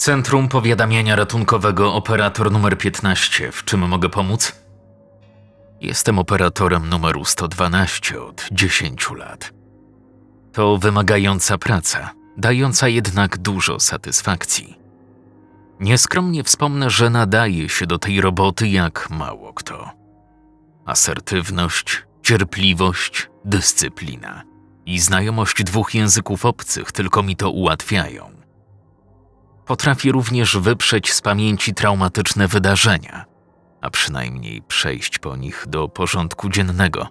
Centrum Powiadamiania Ratunkowego, operator numer 15. W czym mogę pomóc? Jestem operatorem numeru 112 od 10 lat. To wymagająca praca, dająca jednak dużo satysfakcji. Nieskromnie wspomnę, że nadaje się do tej roboty jak mało kto. Asertywność, cierpliwość, dyscyplina i znajomość dwóch języków obcych tylko mi to ułatwiają. Potrafię również wyprzeć z pamięci traumatyczne wydarzenia, a przynajmniej przejść po nich do porządku dziennego.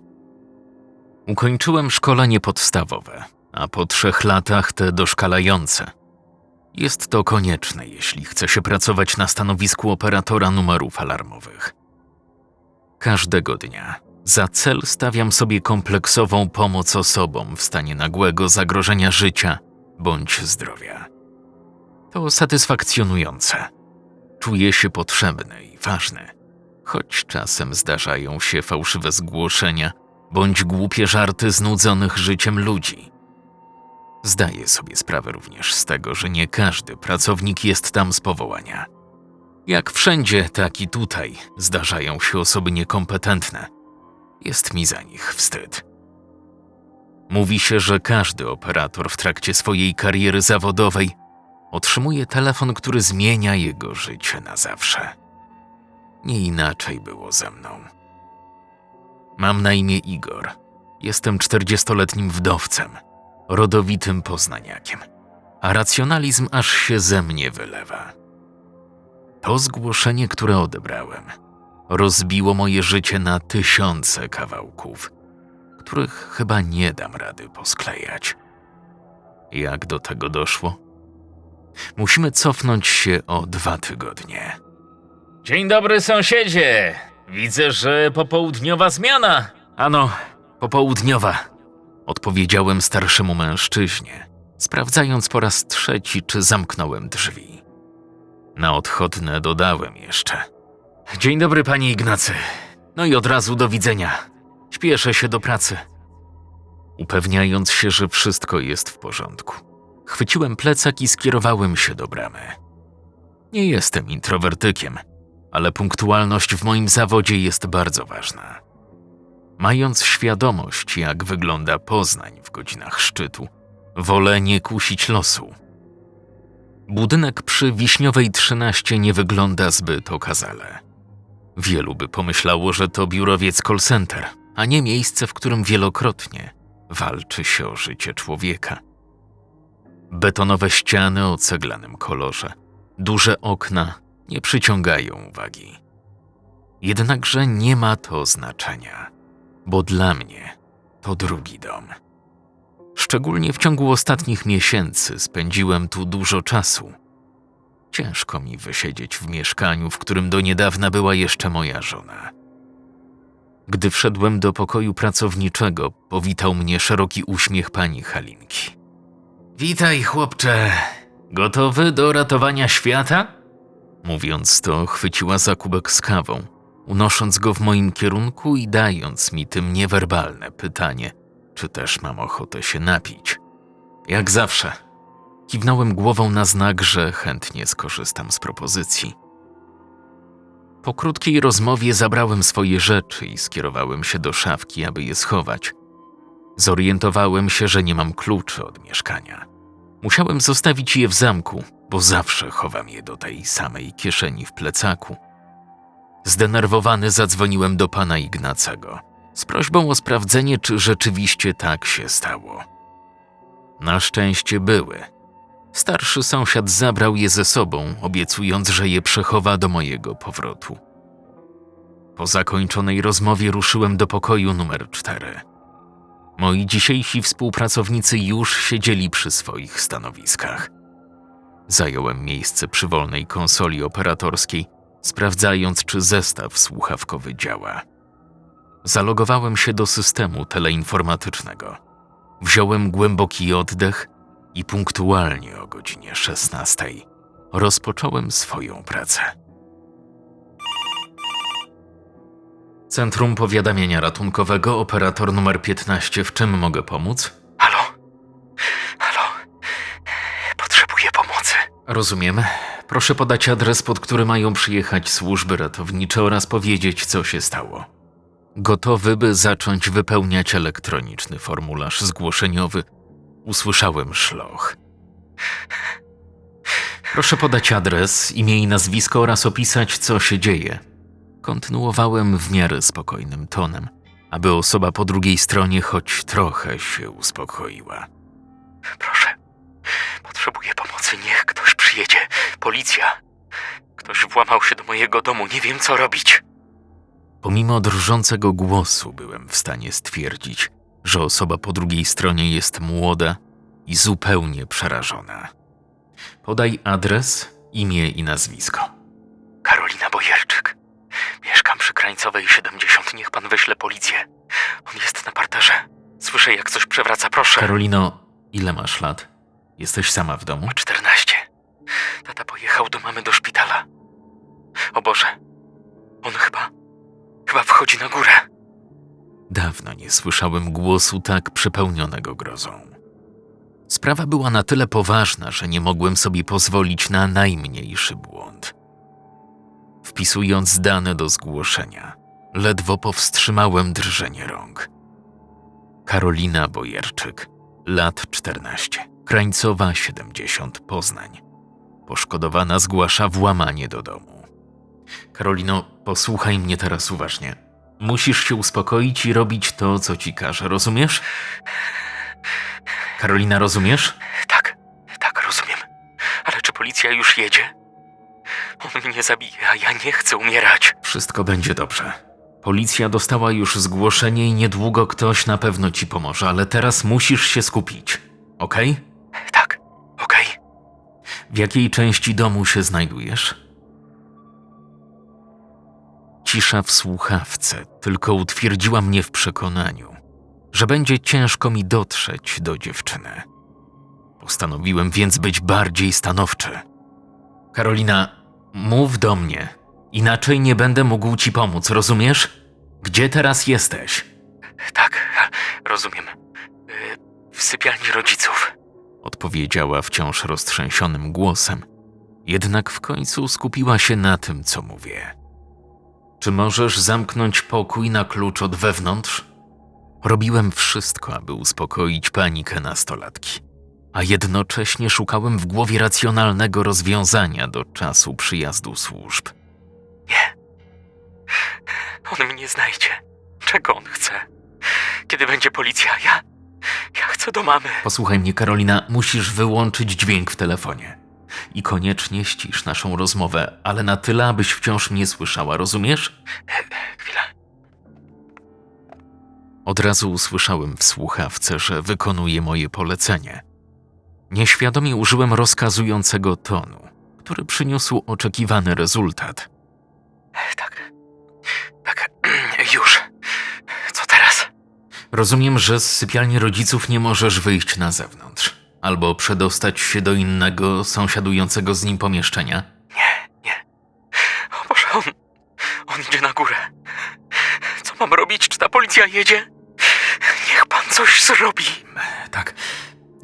Ukończyłem szkolenie podstawowe, a po trzech latach te doszkalające. Jest to konieczne, jeśli chce się pracować na stanowisku operatora numerów alarmowych. Każdego dnia za cel stawiam sobie kompleksową pomoc osobom w stanie nagłego zagrożenia życia bądź zdrowia. To satysfakcjonujące. Czuję się potrzebny i ważny, choć czasem zdarzają się fałszywe zgłoszenia bądź głupie żarty znudzonych życiem ludzi. Zdaję sobie sprawę również z tego, że nie każdy pracownik jest tam z powołania. Jak wszędzie, tak i tutaj zdarzają się osoby niekompetentne. Jest mi za nich wstyd. Mówi się, że każdy operator w trakcie swojej kariery zawodowej otrzymuje telefon, który zmienia jego życie na zawsze. Nie inaczej było ze mną. Mam na imię Igor. Jestem 40-letnim wdowcem, rodowitym poznaniakiem, a racjonalizm aż się ze mnie wylewa. To zgłoszenie, które odebrałem, rozbiło moje życie na tysiące kawałków, których chyba nie dam rady posklejać. Jak do tego doszło? Musimy cofnąć się o dwa tygodnie. Dzień dobry, sąsiedzie. Widzę, że popołudniowa zmiana. Ano, popołudniowa, odpowiedziałem starszemu mężczyźnie, sprawdzając po raz trzeci, czy zamknąłem drzwi. Na odchodne dodałem jeszcze. Dzień dobry, panie Ignacy. No i od razu do widzenia. Śpieszę się do pracy. Upewniając się, że wszystko jest w porządku, chwyciłem plecak i skierowałem się do bramy. Nie jestem introwertykiem, ale punktualność w moim zawodzie jest bardzo ważna. Mając świadomość, jak wygląda Poznań w godzinach szczytu, wolę nie kusić losu. Budynek przy Wiśniowej 13 nie wygląda zbyt okazale. Wielu by pomyślało, że to biurowiec call center, a nie miejsce, w którym wielokrotnie walczy się o życie człowieka. Betonowe ściany o ceglanym kolorze, duże okna nie przyciągają uwagi. Jednakże nie ma to znaczenia, bo dla mnie to drugi dom. Szczególnie w ciągu ostatnich miesięcy spędziłem tu dużo czasu. Ciężko mi wysiedzieć w mieszkaniu, w którym do niedawna była jeszcze moja żona. Gdy wszedłem do pokoju pracowniczego, powitał mnie szeroki uśmiech pani Halinki. Witaj, chłopcze. Gotowy do ratowania świata? Mówiąc to, chwyciła za kubek z kawą, unosząc go w moim kierunku i dając mi tym niewerbalne pytanie, czy też mam ochotę się napić. Jak zawsze. Kiwnąłem głową na znak, że chętnie skorzystam z propozycji. Po krótkiej rozmowie zabrałem swoje rzeczy i skierowałem się do szafki, aby je schować. Zorientowałem się, że nie mam kluczy od mieszkania. Musiałem zostawić je w zamku, bo zawsze chowam je do tej samej kieszeni w plecaku. Zdenerwowany zadzwoniłem do pana Ignacego z prośbą o sprawdzenie, czy rzeczywiście tak się stało. Na szczęście były. Starszy sąsiad zabrał je ze sobą, obiecując, że je przechowa do mojego powrotu. Po zakończonej rozmowie ruszyłem do pokoju numer cztery. Moi dzisiejsi współpracownicy już siedzieli przy swoich stanowiskach. Zająłem miejsce przy wolnej konsoli operatorskiej, sprawdzając, czy zestaw słuchawkowy działa. Zalogowałem się do systemu teleinformatycznego. Wziąłem głęboki oddech i punktualnie o godzinie 16 rozpocząłem swoją pracę. Centrum Powiadamiania Ratunkowego, operator numer 15. W czym mogę pomóc? Halo? Halo? Potrzebuję pomocy. Rozumiem. Proszę podać adres, pod który mają przyjechać służby ratownicze oraz powiedzieć, co się stało. Gotowy, by zacząć wypełniać elektroniczny formularz zgłoszeniowy, usłyszałem szloch. Proszę podać adres, imię i nazwisko oraz opisać, co się dzieje. Kontynuowałem w miarę spokojnym tonem, aby osoba po drugiej stronie choć trochę się uspokoiła. Proszę, potrzebuję pomocy. Niech ktoś przyjedzie. Policja. Ktoś włamał się do mojego domu. Nie wiem, co robić. Pomimo drżącego głosu byłem w stanie stwierdzić, że osoba po drugiej stronie jest młoda i zupełnie przerażona. Podaj adres, imię i nazwisko. Karolina Bojerczyk. Krańcowej 70. Niech pan wyśle policję. On jest na parterze. Słyszę, jak coś przewraca. Proszę. Karolino, ile masz lat? Jesteś sama w domu? 14. Tata pojechał do mamy do szpitala. O Boże. On chyba... Chyba wchodzi na górę. Dawno nie słyszałem głosu tak przepełnionego grozą. Sprawa była na tyle poważna, że nie mogłem sobie pozwolić na najmniejszy błąd. Wpisując dane do zgłoszenia, ledwo powstrzymałem drżenie rąk. Karolina Bojerczyk, lat 14, Krańcowa 70, Poznań. Poszkodowana zgłasza włamanie do domu. Karolino, posłuchaj mnie teraz uważnie. Musisz się uspokoić i robić to, co ci każe, rozumiesz? Karolina, rozumiesz? Tak, tak, rozumiem. Ale czy policja już jedzie? On mnie zabije, a ja nie chcę umierać. Wszystko będzie dobrze. Policja dostała już zgłoszenie i niedługo ktoś na pewno ci pomoże, ale teraz musisz się skupić. Okej? Tak, okej. W jakiej części domu się znajdujesz? Cisza w słuchawce tylko utwierdziła mnie w przekonaniu, że będzie ciężko mi dotrzeć do dziewczyny. Postanowiłem więc być bardziej stanowczy. Karolina, mów do mnie, inaczej nie będę mógł ci pomóc, rozumiesz? Gdzie teraz jesteś? Tak, rozumiem. Y, W sypialni rodziców. odpowiedziała wciąż roztrzęsionym głosem, jednak w końcu skupiła się na tym, co mówię. Czy możesz zamknąć pokój na klucz od wewnątrz? Robiłem wszystko, aby uspokoić panikę nastolatki, a jednocześnie szukałem w głowie racjonalnego rozwiązania do czasu przyjazdu służb. Nie. On mnie znajdzie. Czego on chce? Kiedy będzie policja? Ja. Ja chcę do mamy. Posłuchaj mnie, Karolina, musisz wyłączyć dźwięk w telefonie. I koniecznie ścisz naszą rozmowę, ale na tyle, abyś wciąż mnie słyszała, rozumiesz? Chwila. Od razu usłyszałem w słuchawce, że wykonuje moje polecenie. Nieświadomie użyłem rozkazującego tonu, który przyniósł oczekiwany rezultat. Tak. Tak. Już. Co teraz? Rozumiem, że z sypialni rodziców nie możesz wyjść na zewnątrz, albo przedostać się do innego, sąsiadującego z nim pomieszczenia. Nie, nie. O Boże, on. On idzie na górę. Co mam robić? Czy ta policja jedzie? Niech pan coś zrobi. Tak.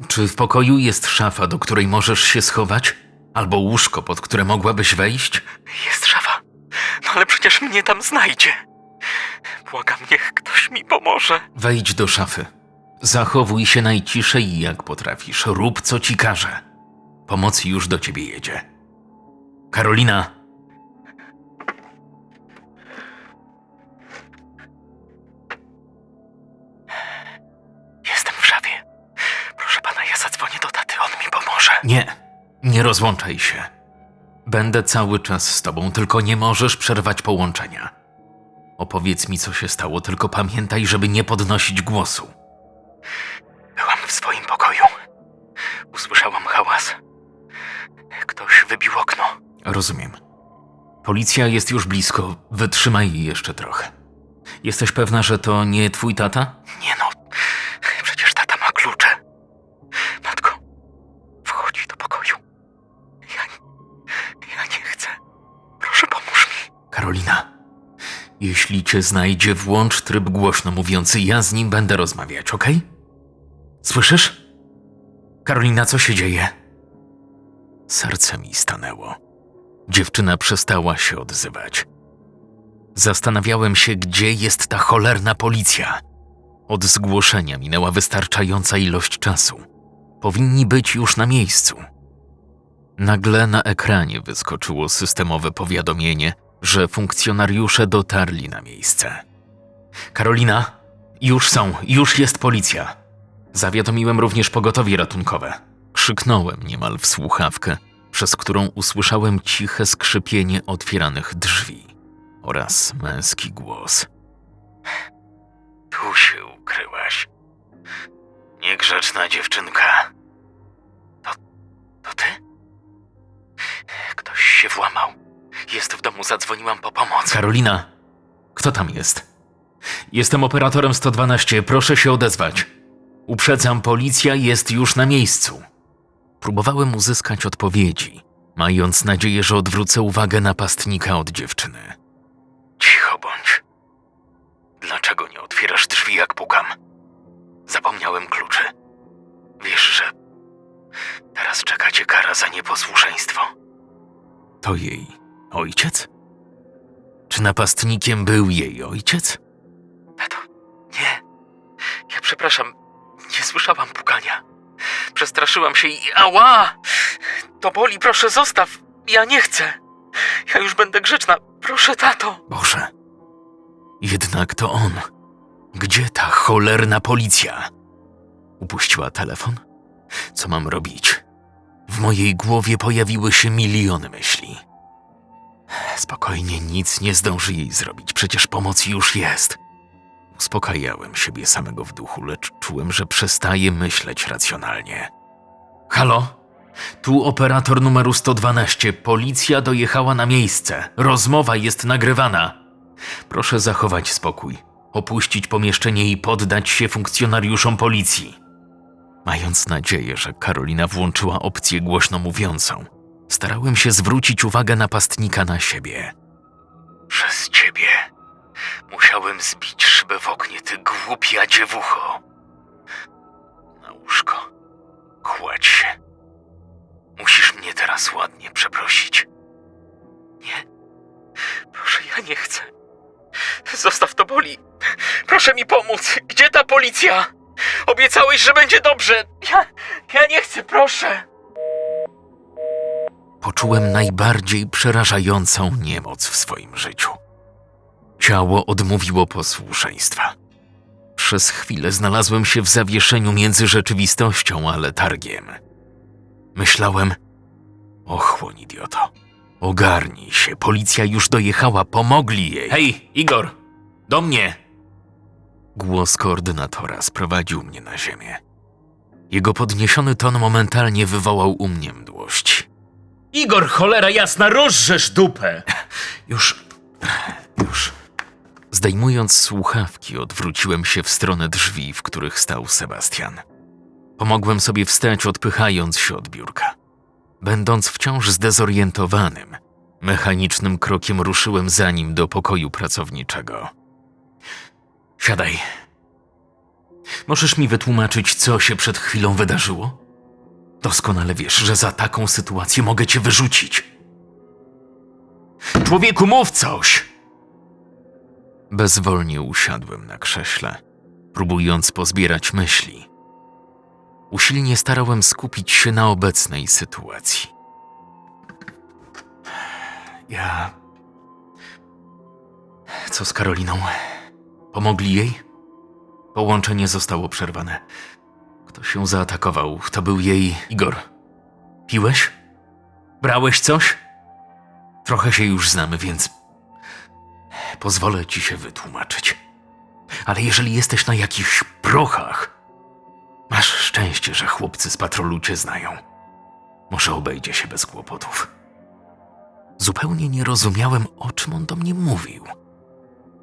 Czy w pokoju jest szafa, do której możesz się schować? Albo łóżko, pod które mogłabyś wejść? Jest szafa. No ale przecież mnie tam znajdzie. Błagam, niech ktoś mi pomoże. Wejdź do szafy. Zachowuj się najciszej jak potrafisz. Rób co ci każe. Pomoc już do ciebie jedzie. Karolina! Nie, nie rozłączaj się. Będę cały czas z tobą, tylko nie możesz przerwać połączenia. Opowiedz mi, co się stało, tylko pamiętaj, żeby nie podnosić głosu. Byłam w swoim pokoju. Usłyszałam hałas. Ktoś wybił okno. Rozumiem. Policja jest już blisko. Wytrzymaj jeszcze trochę. Jesteś pewna, że to nie twój tata? Nie no, Karolina, jeśli cię znajdzie, włącz tryb głośno mówiący. Ja z nim będę rozmawiać, okej? Słyszysz? Karolina, co się dzieje? Serce mi stanęło. Dziewczyna przestała się odzywać. Zastanawiałem się, gdzie jest ta cholerna policja. Od zgłoszenia minęła wystarczająca ilość czasu. Powinni być już na miejscu. Nagle na ekranie wyskoczyło systemowe powiadomienie, że funkcjonariusze dotarli na miejsce. Karolina, już są, już jest policja. Zawiadomiłem również pogotowie ratunkowe. Krzyknąłem niemal w słuchawkę, przez którą usłyszałem ciche skrzypienie otwieranych drzwi oraz męski głos. Tu się ukryłaś. Niegrzeczna dziewczynka. To, to ty? Ktoś się włamał. Jest w domu, zadzwoniłam po pomoc. Karolina, kto tam jest? Jestem operatorem 112, proszę się odezwać. Uprzedzam, policja jest już na miejscu. Próbowałem uzyskać odpowiedzi, mając nadzieję, że odwrócę uwagę napastnika od dziewczyny. Cicho bądź. Dlaczego nie otwierasz drzwi, jak pukam? Zapomniałem kluczy. Wiesz, że teraz czeka cię kara za nieposłuszeństwo. To jej ojciec? Czy napastnikiem był jej ojciec? Tato, nie. Ja przepraszam, nie słyszałam pukania. Przestraszyłam się i... Ała! To boli, proszę zostaw. Ja nie chcę. Ja już będę grzeczna. Proszę, tato. Boże. Jednak to on. Gdzie ta cholerna policja? Upuściła telefon? Co mam robić? W mojej głowie pojawiły się miliony myśli. Spokojnie, nic nie zdąży jej zrobić, przecież pomoc już jest. Uspokajałem siebie samego w duchu, lecz czułem, że przestaję myśleć racjonalnie. Halo? Tu operator numeru 112. Policja dojechała na miejsce. Rozmowa jest nagrywana. Proszę zachować spokój, opuścić pomieszczenie i poddać się funkcjonariuszom policji. Mając nadzieję, że Karolina włączyła opcję głośno mówiącą, starałem się zwrócić uwagę napastnika na siebie. Przez ciebie musiałem zbić szybę w oknie, ty głupia dziewucho. Na łóżko. Kładź się. Musisz mnie teraz ładnie przeprosić. Nie. Proszę, ja nie chcę. Zostaw to boli. Proszę mi pomóc. Gdzie ta policja? Obiecałeś, że będzie dobrze. Ja, ja nie chcę, proszę. Poczułem najbardziej przerażającą niemoc w swoim życiu. Ciało odmówiło posłuszeństwa. Przez chwilę znalazłem się w zawieszeniu między rzeczywistością a letargiem. Myślałem, ochłoń idioto, ogarnij się, policja już dojechała, pomogli jej. Hej, Igor, do mnie! Głos koordynatora sprowadził mnie na ziemię. Jego podniesiony ton momentalnie wywołał u mnie mdłość. Igor, cholera jasna, rozrzesz dupę! Już, już. Zdejmując słuchawki, odwróciłem się w stronę drzwi, w których stał Sebastian. Pomogłem sobie wstać, odpychając się od biurka. Będąc wciąż zdezorientowanym, mechanicznym krokiem ruszyłem za nim do pokoju pracowniczego. Siadaj. Możesz mi wytłumaczyć, co się przed chwilą wydarzyło? Doskonale wiesz, że za taką sytuację mogę cię wyrzucić. Człowieku, mów coś! Bezwolnie usiadłem na krześle, próbując pozbierać myśli. Usilnie starałem skupić się na obecnej sytuacji. Ja. Co z Karoliną? Pomogli jej? Połączenie zostało przerwane. Ktoś się zaatakował. To był jej Igor. Piłeś? Brałeś coś? Trochę się już znamy, więc pozwolę ci się wytłumaczyć. Ale jeżeli jesteś na jakichś prochach, masz szczęście, że chłopcy z patrolu cię znają. Może obejdzie się bez kłopotów. Zupełnie nie rozumiałem, o czym on do mnie mówił.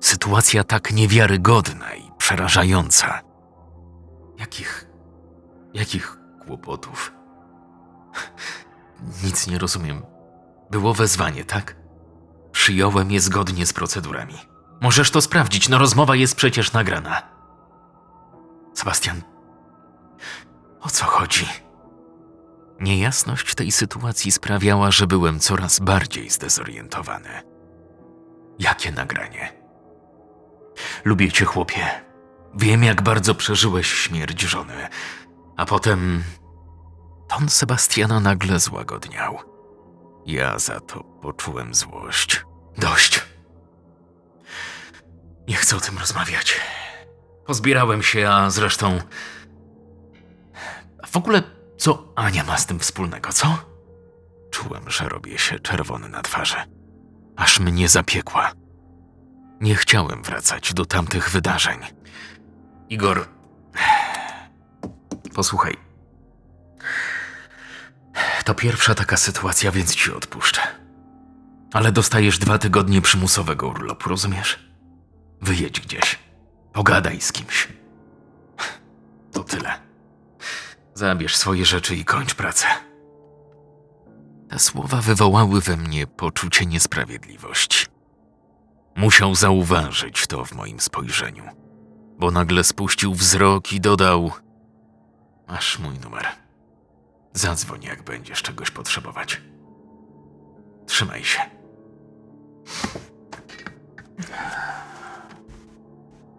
Sytuacja tak niewiarygodna i przerażająca. Jakich. Jakich kłopotów? Nic nie rozumiem. Było wezwanie, tak? Przyjąłem je zgodnie z procedurami. Możesz to sprawdzić, no rozmowa jest przecież nagrana. Sebastian, o co chodzi? Niejasność tej sytuacji sprawiała, że byłem coraz bardziej zdezorientowany. Jakie nagranie? Lubię cię, chłopie. Wiem, jak bardzo przeżyłeś śmierć żony. A potem. Ton Sebastiana nagle złagodniał. Ja za to poczułem złość. Dość. Nie chcę o tym rozmawiać. Pozbierałem się, a zresztą. A w ogóle, co Ania ma z tym wspólnego, co? Czułem, że robię się czerwony na twarzy. Aż mnie zapiekła. Nie chciałem wracać do tamtych wydarzeń. Igor. Posłuchaj. To pierwsza taka sytuacja, więc ci odpuszczę. Ale dostajesz dwa tygodnie przymusowego urlopu, rozumiesz? Wyjedź gdzieś. Pogadaj z kimś. To tyle. Zabierz swoje rzeczy i kończ pracę. Te słowa wywołały we mnie poczucie niesprawiedliwości. Musiał zauważyć to w moim spojrzeniu, bo nagle spuścił wzrok i dodał: Masz mój numer. Zadzwoń, jak będziesz czegoś potrzebować. Trzymaj się.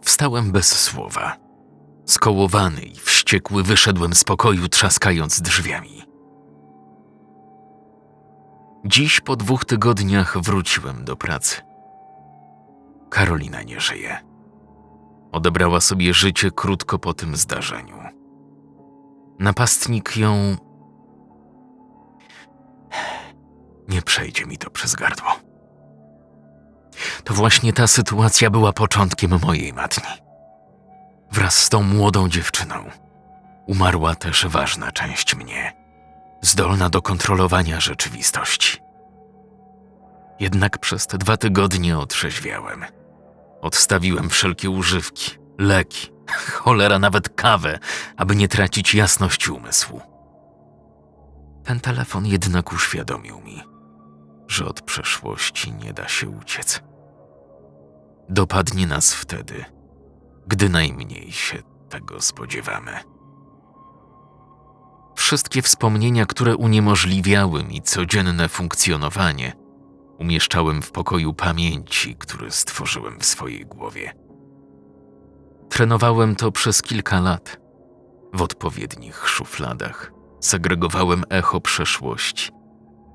Wstałem bez słowa. Skołowany i wściekły wyszedłem z pokoju, trzaskając drzwiami. Dziś po dwóch tygodniach wróciłem do pracy. Karolina nie żyje. Odebrała sobie życie krótko po tym zdarzeniu. Napastnik ją. Nie przejdzie mi to przez gardło. To właśnie ta sytuacja była początkiem mojej matni. Wraz z tą młodą dziewczyną umarła też ważna część mnie, zdolna do kontrolowania rzeczywistości. Jednak przez te dwa tygodnie otrzeźwiałem. Odstawiłem wszelkie używki, leki, cholera nawet kawę, aby nie tracić jasności umysłu. Ten telefon jednak uświadomił mi, że od przeszłości nie da się uciec. Dopadnie nas wtedy, gdy najmniej się tego spodziewamy. Wszystkie wspomnienia, które uniemożliwiały mi codzienne funkcjonowanie, umieszczałem w pokoju pamięci, który stworzyłem w swojej głowie. Trenowałem to przez kilka lat. W odpowiednich szufladach segregowałem echo przeszłości,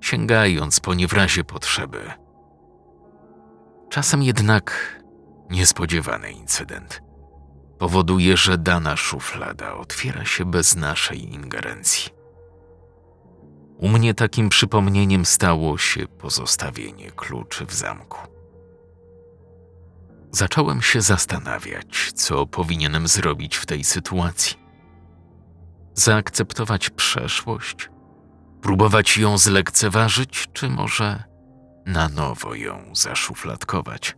sięgając po nie w razie potrzeby. Czasem jednak niespodziewany incydent powoduje, że dana szuflada otwiera się bez naszej ingerencji. U mnie takim przypomnieniem stało się pozostawienie kluczy w zamku. Zacząłem się zastanawiać, co powinienem zrobić w tej sytuacji. Zaakceptować przeszłość, próbować ją zlekceważyć, czy może na nowo ją zaszufladkować.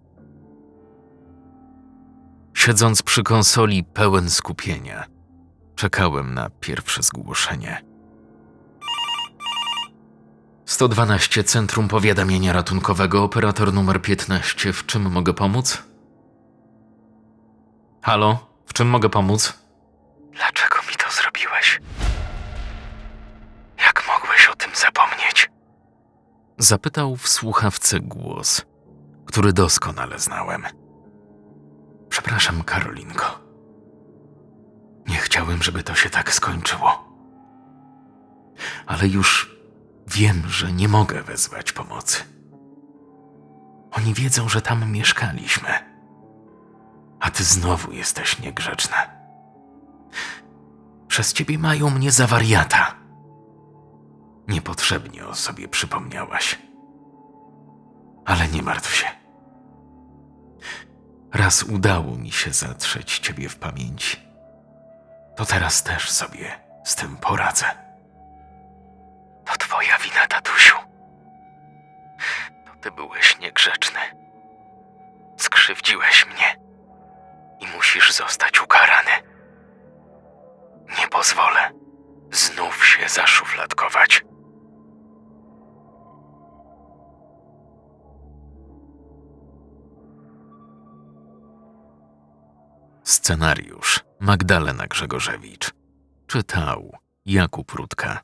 Siedząc przy konsoli pełen skupienia, czekałem na pierwsze zgłoszenie. 112 Centrum Powiadamiania Ratunkowego, operator numer 15. W czym mogę pomóc? Halo, w czym mogę pomóc? Dlaczego mi to zrobiłeś? Jak mogłeś o tym zapomnieć? Zapytał w słuchawce głos, który doskonale znałem. Przepraszam, Karolinko. Nie chciałem, żeby to się tak skończyło. Ale już wiem, że nie mogę wezwać pomocy. Oni wiedzą, że tam mieszkaliśmy. A ty znowu jesteś niegrzeczna. Przez ciebie mają mnie za wariata. Niepotrzebnie o sobie przypomniałaś. Ale nie martw się. Raz udało mi się zatrzeć ciebie w pamięci. To teraz też sobie z tym poradzę. To twoja wina, tatusiu. To ty byłeś niegrzeczny. Skrzywdziłeś mnie i musisz zostać ukarany. Nie pozwolę znów się zaszufladkować. Scenariusz Magdalena Grzegorzewicz. Czytał Jakub Rutka.